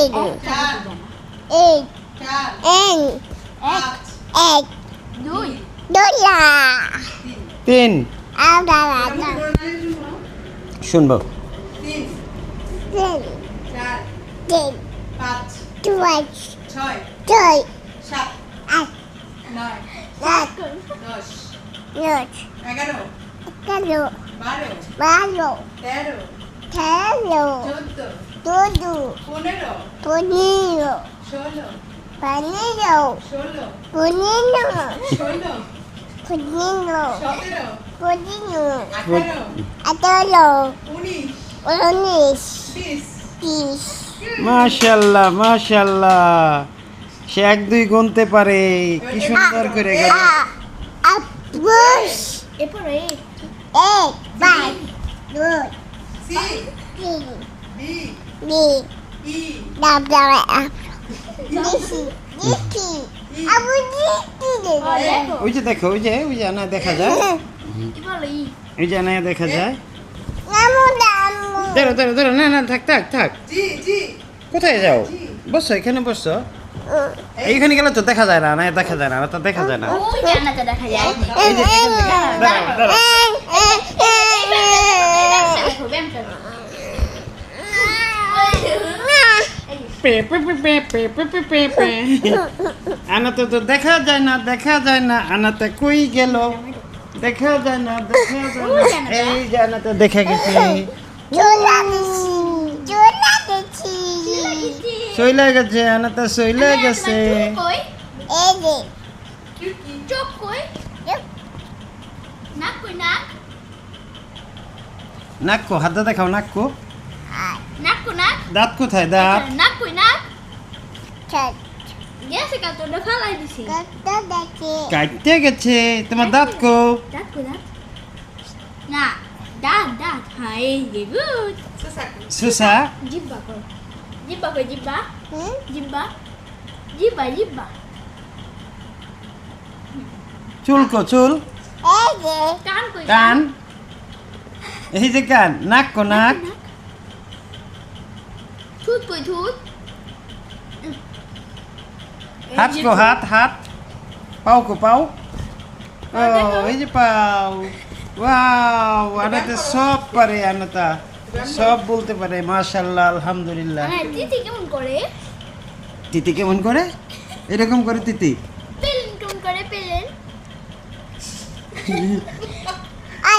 eight, eight, en, এক, দুলা, তিন। আমরা শুনব। তিন, তিন, দুই, দুই, এক, সাত, নয়, এগারো, বারো, তেরো, চোদ্দ পনেরো পনেরো ষোলো পনেরো ষোলো পনেরো ষোলো পনেরো পনেরো আঠারো উনিশ বিশ মাশাল্লাহ মাশাল্লাহ সে এক দুই গুনতে পারে কি সুন্দর করে গেল। এক বাই দুই তিন ওই যে দেখো ওই যে ওই যে দেখা যায় ওই যে দেখা যায় Namu, namu. ধরো ধরো ধরো না না থাক থাক থাক জি জি কোথায় যাও বসো এখানে বসো এইখানে গেলে তো দেখা যায় না না দেখা যায় না না তো দেখা যায় না দেখা যায় আনাতে তো দেখা যায় না দেখা যায় না আনাতে কই গেল? দেখা যায় না দেখা যায় না। এই যে আনাতে দেখা গেছে. সইলে গেছে আনাতে সইলে গেছে। নাক নাক্কো হাতে দেখাও নাক নাক? দাঁত কোথায় দাঁত নাক কই নাক Cat, গেছে কাল তো ফালাই দিছি Kata Dicky. কাটতে গেছে তোমার দাঁত কো দাঁত কই দাঁত না দাঁত দাঁত হ্যাঁ এই যে গুড সুসাকু সুসা জিব্বা কই জিব্বা কই জিব্বা Hmm? জিব্বা জিব্বা জিব্বা চুল কো চুল Eddie, কান কই কান এই যে কান নাক কো নাক থুত কই থুত হাত কো হাত হাত পাও কো পাও ও এই যে পাও ওয়াও আনাতে সব পারে আনাতা সব বলতে পারে মাশাল্লাহ আলহামদুলিল্লাহ তিতি কেমন করে তিতি কেমন করে এরকম করে তিতি পেলেন কেমন করে পেলেন I,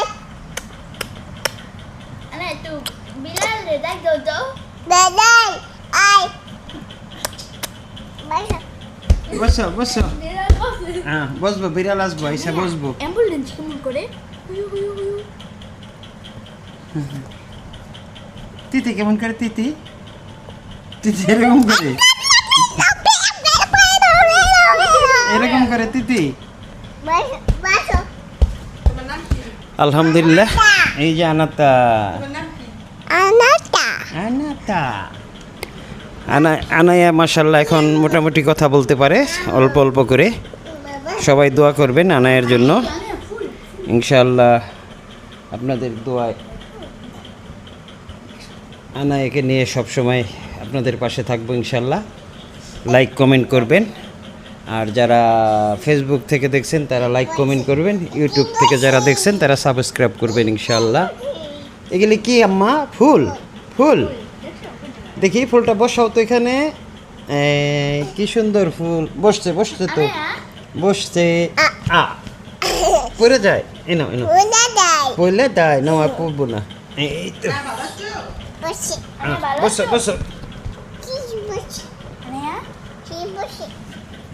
আরে তো বিলাল রে দেখ দাও I. বসো বসো হ্যাঁ বসবো বিড়াল আসব এসে বসবো অ্যাম্বুলেন্স কেমন করে তিতি কেমন করে তিতি তিতি এরকম করে এরকম করে তিতি আলহামদুলিল্লাহ এই যে আনাতা তোমার নাম কি Anata. আনা, আনায়া মাসাল্লাহ এখন মোটামুটি কথা বলতে পারে, অল্প অল্প করে। সবাই দোয়া করবেন আনায়ের জন্য। ইনশাল্লাহ আপনাদের দোয়ায় আনায়াকে নিয়ে সব সময় আপনাদের পাশে থাকব ইনশাল্লাহ লাইক কমেন্ট করবেন। আর যারা ফেসবুক থেকে দেখছেন, তারা লাইক কমেন্ট করবেন। ইউটিউব থেকে যারা দেখছেন, তারা সাবস্ক্রাইব করবেন ইনশাল্লাহ এগুলি কি আম্মা? ফুল। ফুল? দেখি ফুলটা বসাও তো এখানে। কি সুন্দর ফুল। বসছে বসছে তো। বসছে। আ। পড়ে যায়। এনো এনো পড়লে দেয়। না আর পড়ব না। এই তো। হ্যাঁ, বসো। বসো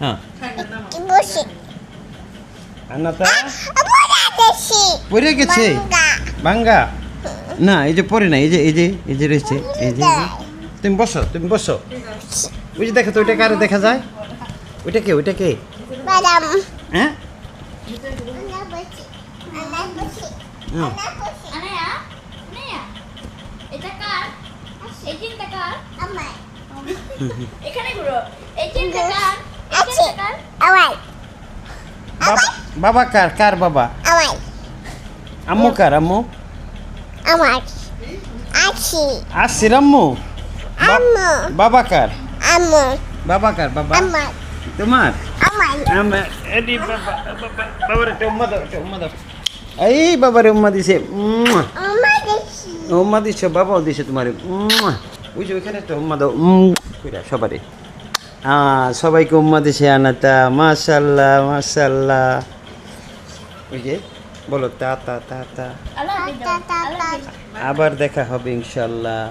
হ্যাঁ। গেছে ভাঙ্গা না এই যে পরে না এই যে এই যে এই যে রয়েছে এই যে তুমি বসো তুমি বসো। ওই যে দেখো তো ওইটা কারে দেখা যায়? ওইটা কে ওইটা কে? হ্যাঁ? বাবা কার কার বাবা? আম্মু কার আম্মু? Amai. Achi. আসির আম্মু আম্মু। বাবা কার? আম্মু। বাবা কার বাবা? আমার তোমার? আমার আমার এডি বাবা বাবা একটা উম্মা দাও উম্মা দাও। এই বাবারে উম্মা দিছে উম্মা। আমার দেশি উম্মা দিছে বাবাও দিছে তোমারে উম্মা। ওই যে ওইখানে একটা উম্মা দাও উম, কইরা সবারে। হ্যাঁ সবাইকে উম্মা দিছে আনাতা মাশাল্লাহ মাশাল্লাহ। ওই যে বলো তা তা তা তা আবার দেখা হবে ইনশাল্লাহ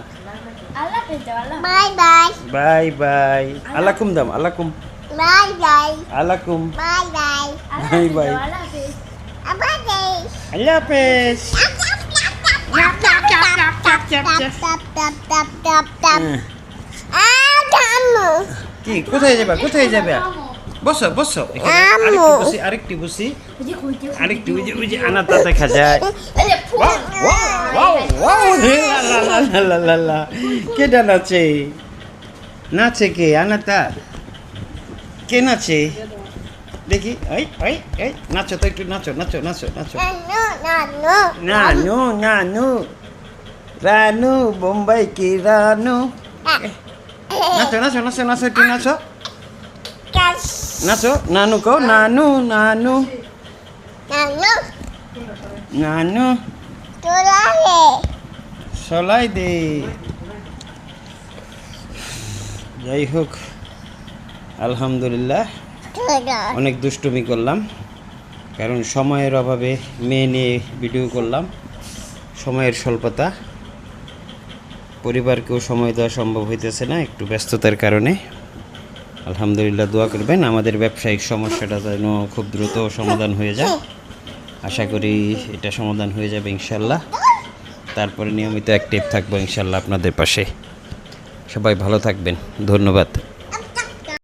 বাই বাই বাই বাই আলাকুম দাম আলাকুম বাই বাই আলাকুম বাই বাই বাই বাই আল্লাহ হাফেজ কি কোথায় যাবা কোথায় যাবে Bosok, bosok. Kamu. Arik tibusi, arik tibusi. Arik tibusi, arik tibusi. Arik tibusi, arik tibusi. Arik নাচো নানু কো নানু নানু Nanu. নানু Tulare. সলাই দে যাই হোক আলহামদুলিল্লাহ. অনেক দুষ্টুমি করলাম। কারণ সময়ের অভাবে মেয়ে নিয়ে ভিডিও করলাম। সময়ের স্বল্পতা। পরিবারকেও সময় দেওয়া সম্ভব হইতেছে না একটু ব্যস্ততার কারণে। আলহামদুলিল্লাহ, দোয়া করবেন। আমাদের ব্যবসায়িক সমস্যাটা যেন খুব দ্রুত সমাধান হয়ে যায়। আশা করি এটা সমাধান হয়ে যাবে ইনশাল্লাহ তারপরে নিয়মিত অ্যাক্টিভ থাকব ইনশাল্লাহ আপনাদের পাশে। সবাই ভালো থাকবেন। ধন্যবাদ।